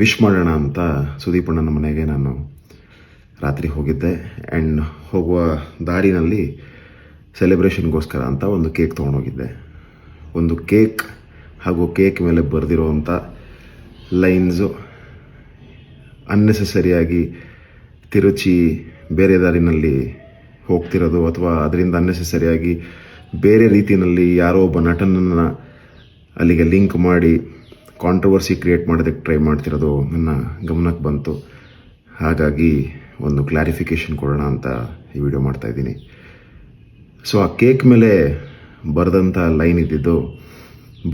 Wish ಮಾಡೋಣ ಅಂತ ಸುದೀಪಣ್ಣನ ಮನೆಗೆ ನಾನು ರಾತ್ರಿ ಹೋಗಿದ್ದೆ. ಆ್ಯಂಡ್ ಹೋಗುವ ದಾರಿನಲ್ಲಿ ಸೆಲೆಬ್ರೇಷನ್ಗೋಸ್ಕರ ಅಂತ ಒಂದು ಕೇಕ್ ತೊಗೊಂಡೋಗಿದ್ದೆ. ಒಂದು ಕೇಕ್ ಹಾಗೂ ಕೇಕ್ ಮೇಲೆ ಬರೆದಿರುವಂಥ ಲೈನ್ಸು ಅನ್ನೆಸೆಸರಿಯಾಗಿ ತಿರುಚಿ ಬೇರೆ ದಾರಿನಲ್ಲಿ ಹೋಗ್ತಿರೋದು ಅಥವಾ ಅದರಿಂದ ಅನ್ನೆಸೆಸರಿಯಾಗಿ ಬೇರೆ ರೀತಿಯಲ್ಲಿ ಯಾರೋ ಒಬ್ಬ ನಟನನ್ನು ಅಲ್ಲಿಗೆ ಲಿಂಕ್ ಮಾಡಿ ಕಾಂಟ್ರವರ್ಸಿ ಕ್ರಿಯೇಟ್ ಮಾಡೋದಕ್ಕೆ ಟ್ರೈ ಮಾಡ್ತಿರೋದು ನನ್ನ ಗಮನಕ್ಕೆ ಬಂತು. ಹಾಗಾಗಿ ಒಂದು ಕ್ಲಾರಿಫಿಕೇಷನ್ ಕೊಡೋಣ ಅಂತ ಈ ವಿಡಿಯೋ ಮಾಡ್ತಾಯಿದ್ದೀನಿ ಸೊ ಆ ಕೇಕ್ ಮೇಲೆ ಬರೆದಂಥ ಲೈನ್ ಇದ್ದಿದ್ದು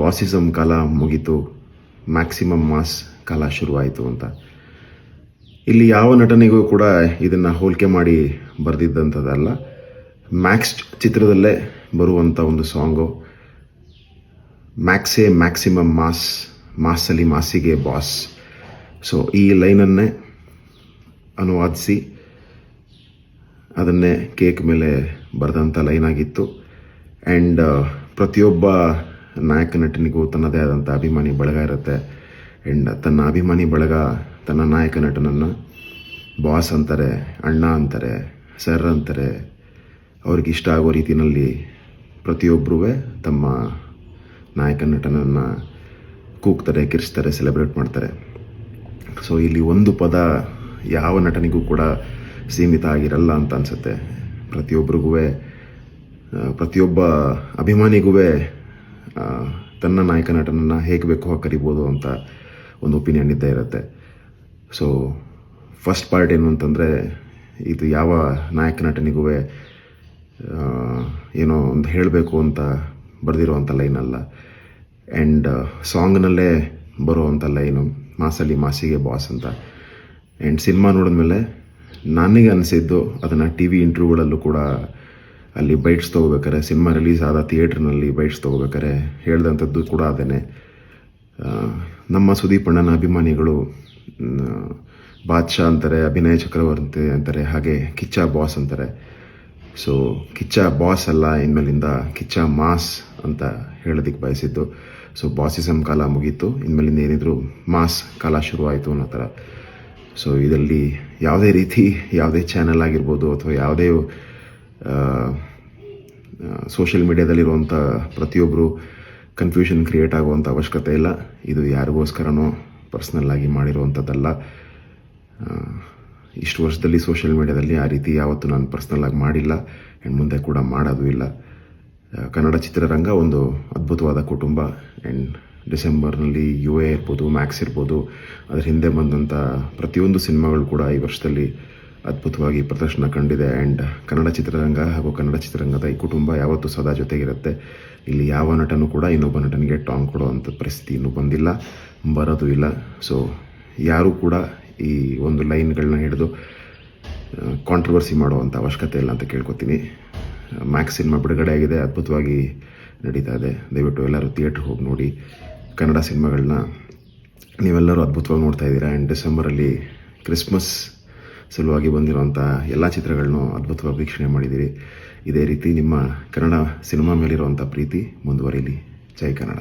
ಬಾಸಿಸಮ್ ಕಾಲ ಮುಗೀತು ಮ್ಯಾಕ್ಸಿಮಮ್ ಮಾಸ್ ಕಾಲ ಶುರುವಾಯಿತು ಅಂತ. ಇಲ್ಲಿ ಯಾವ ನಟನೆಗೂ ಕೂಡ ಇದನ್ನು ಹೋಲಿಕೆ ಮಾಡಿ ಬರೆದಿದ್ದಂಥದ್ದಲ್ಲ. ಮ್ಯಾಕ್ಸ್ ಚಿತ್ರದಲ್ಲೇ ಬರುವಂಥ ಒಂದು ಸಾಂಗು ಮ್ಯಾಕ್ಸೇ ಮ್ಯಾಕ್ಸಿಮಮ್ ಮಾಸ್ ಮಾಸಲ್ಲಿ ಮಾಸಿಗೆ ಬಾಸ್ ಸೊ ಈ ಲೈನನ್ನೇ ಅನುವಾದಿಸಿ, ಅದನ್ನೇ ಕೇಕ್ ಮೇಲೆ ಬರೆದಂಥ ಲೈನ್ ಆಗಿತ್ತು. ಆ್ಯಂಡ್ ಪ್ರತಿಯೊಬ್ಬ ನಾಯಕ ನಟನಿಗೂ ತನ್ನದೇ ಆದಂಥ ಅಭಿಮಾನಿ ಬಳಗ ಇರುತ್ತೆ. ಆ್ಯಂಡ್ ತನ್ನ ಅಭಿಮಾನಿ ಬಳಗ ತನ್ನ ನಾಯಕ ನಟನನ್ನು ಬಾಸ್ ಅಂತಾರೆ, ಅಣ್ಣ ಅಂತಾರೆ ಸರ್ ಅಂತಾರೆ. ಅವ್ರಿಗೆ ಇಷ್ಟ ಆಗೋ ರೀತಿಯಲ್ಲಿ ಪ್ರತಿಯೊಬ್ಬರೂ ತಮ್ಮ ನಾಯಕ ನಟನನ್ನು ಕೂಗ್ತಾರೆ ಕಿರಿಸ್ತಾರೆ ಸೆಲೆಬ್ರೇಟ್ ಮಾಡ್ತಾರೆ. ಸೊ ಇಲ್ಲಿ ಒಂದು ಪದ ಯಾವ ನಟನಿಗೂ ಕೂಡ ಸೀಮಿತ ಆಗಿರಲ್ಲ ಅಂತ ಅನಿಸುತ್ತೆ. ಪ್ರತಿಯೊಬ್ಬರಿಗೂ ಪ್ರತಿಯೊಬ್ಬ ಅಭಿಮಾನಿಗೂ ತನ್ನ ನಾಯಕ ನಟನನ್ನು ಹೇಗೆ ಬೇಕೋ ಹಾಗೆ ಕರಿಬೋದು ಅಂತ ಒಂದು ಒಪಿನಿಯನ್ ಇದ್ದೇ ಇರುತ್ತೆ. ಸೊ ಫಸ್ಟ್ ಪಾರ್ಟ್ ಏನು ಅಂತಂದರೆ, ಇದು ಯಾವ ನಾಯಕ ನಟನಿಗೂ ಏನೋ ಒಂದು ಹೇಳಬೇಕು ಅಂತ ಬರೆದಿರುವಂಥ ಲೈನ್ ಅಲ್ಲ. ಆ್ಯಂಡ್ ಸಾಂಗ್ನಲ್ಲೇ ಬರುವಂಥ ಲೈನು ಮಾಸಲ್ಲಿ ಮಾಸಿಗೆ ಬಾಸ್ ಅಂತ. ಆ್ಯಂಡ್ ಸಿನಿಮಾ ನೋಡಿದ್ಮೇಲೆ ನನಗೆ ಅನಿಸಿದ್ದು ಅದನ್ನು ಟಿ ವಿ ಇಂಟ್ರ್ಯೂಗಳಲ್ಲೂ ಕೂಡ ಅಲ್ಲಿ ಬೈಟ್ಸ್ ತೊಗೋಬೇಕಾರೆ, ಸಿನಿಮಾ ರಿಲೀಸ್ ಆದ ಥಿಯೇಟ್ರ್ನಲ್ಲಿ ಬೈಟ್ಸ್ ತೊಗೋಬೇಕಾರೆ ಹೇಳ್ದಂಥದ್ದು ಕೂಡ ಅದೇ ನಮ್ಮ ಸುದೀಪ್ ಅಣ್ಣನ ಅಭಿಮಾನಿಗಳು ಬಾದ್ಶಾ ಅಂತಾರೆ, ಅಭಿನಯ ಚಕ್ರವರ್ತಿ ಅಂತಾರೆ, ಹಾಗೆ ಕಿಚ್ಚ ಬಾಸ್ ಅಂತಾರೆ. ಸೊ ಕಿಚ್ಚ ಬಾಸ್ ಅಲ್ಲ, ಇನ್ಮೇಲಿಂದ ಕಿಚ್ಚ ಮಾಸ್ ಅಂತ ಹೇಳೋದಕ್ಕೆ ಬಯಸಿದ್ದು. ಸೊ ಬಾಸಿಸಮ್ ಕಾಲ ಮುಗೀತು. ಇನ್ಮೇಲಿಂದ ಏನಿದ್ರು ಮಾಸ್ ಕಾಲ ಶುರುವಾಯಿತು ಅನ್ನೋ ಥರ. ಸೊ ಇದರಲ್ಲಿ ಯಾವುದೇ ರೀತಿ ಯಾವುದೇ ಚಾನಲ್ ಆಗಿರ್ಬೋದು ಅಥವಾ ಯಾವುದೇ ಸೋಷಿಯಲ್ ಮೀಡ್ಯಾದಲ್ಲಿರುವಂಥ ಪ್ರತಿಯೊಬ್ಬರು ಕನ್ಫ್ಯೂಷನ್ ಕ್ರಿಯೇಟ್ ಆಗುವಂಥ ಅವಶ್ಯಕತೆ ಇಲ್ಲ. ಇದು ಯಾರಿಗೋಸ್ಕರನೋ ಪರ್ಸ್ನಲ್ಲಾಗಿ ಮಾಡಿರುವಂಥದ್ದಲ್ಲ. ಇಷ್ಟು ವರ್ಷದಲ್ಲಿ ಸೋಷಿಯಲ್ ಮೀಡ್ಯಾದಲ್ಲಿ ಆ ರೀತಿ ಯಾವತ್ತೂ ನಾನು ಪರ್ಸ್ನಲ್ ಆಗಿ ಮಾಡಿಲ್ಲ. ಆ್ಯಂಡ್ ಮುಂದೆ ಕೂಡ ಮಾಡೋದು ಇಲ್ಲ. ಕನ್ನಡ ಚಿತ್ರರಂಗ ಒಂದು ಅದ್ಭುತವಾದ ಕುಟುಂಬ. ಆ್ಯಂಡ್ ಡಿಸೆಂಬರ್ನಲ್ಲಿ ಯು ಎ ಇರ್ಬೋದು ಮ್ಯಾಕ್ಸ್ ಇರ್ಬೋದು. ಅದ್ರ ಹಿಂದೆ ಬಂದಂಥ ಪ್ರತಿಯೊಂದು ಸಿನಿಮಾಗಳು ಕೂಡ ಈ ವರ್ಷದಲ್ಲಿ ಅದ್ಭುತವಾಗಿ ಪ್ರದರ್ಶನ ಕಂಡಿದೆ. ಆ್ಯಂಡ್ ಕನ್ನಡ ಚಿತ್ರರಂಗ ಹಾಗೂ ಕನ್ನಡ ಚಿತ್ರರಂಗದ ಈ ಕುಟುಂಬ ಯಾವತ್ತೂ ಸದಾ ಜೊತೆಗಿರುತ್ತೆ. ಇಲ್ಲಿ ಯಾವ ನಟನೂ ಕೂಡ ಇನ್ನೊಬ್ಬ ನಟನಿಗೆ ಟಾಂಗ್ ಕೊಡುವಂಥ ಪರಿಸ್ಥಿತಿ ಇನ್ನೂ ಬಂದಿಲ್ಲ. ಬರೋದು ಇಲ್ಲ. ಸೊ ಯಾರೂ ಕೂಡ ಈ ಒಂದು ಲೈನ್ಗಳನ್ನ ಹಿಡಿದು ಕಾಂಟ್ರವರ್ಸಿ ಮಾಡುವಂಥ ಅವಶ್ಯಕತೆ ಇಲ್ಲ ಅಂತ ಕೇಳ್ಕೊತೀನಿ. ಮ್ಯಾಕ್ಸ್ ಸಿನಿಮಾ ಬಿಡುಗಡೆ ಆಗಿದೆ, ಅದ್ಭುತವಾಗಿ ನಡೀತಾ ಇದೆ. ದಯವಿಟ್ಟು ಎಲ್ಲರೂ ಥಿಯೇಟ್ರ್ ಹೋಗಿ ನೋಡಿ, ಕನ್ನಡ ಸಿನಿಮಾಗಳನ್ನ ನೀವೆಲ್ಲರೂ ಅದ್ಭುತವಾಗಿ ನೋಡ್ತಾ ಇದ್ದೀರಾ? ಆ್ಯಂಡ್ ಡಿಸೆಂಬರಲ್ಲಿ ಕ್ರಿಸ್ಮಸ್ ಸಲುವಾಗಿ ಬಂದಿರುವಂಥ ಎಲ್ಲ ಚಿತ್ರಗಳನ್ನು ಅದ್ಭುತವಾಗಿ ವೀಕ್ಷಣೆ ಮಾಡಿದ್ದೀರಿ. ಇದೇ ರೀತಿ ನಿಮ್ಮ ಕನ್ನಡ ಸಿನಿಮಾ ಮೇಲಿರುವಂಥ ಪ್ರೀತಿ ಮುಂದುವರಿಲಿ. ಜೈ ಕನ್ನಡ.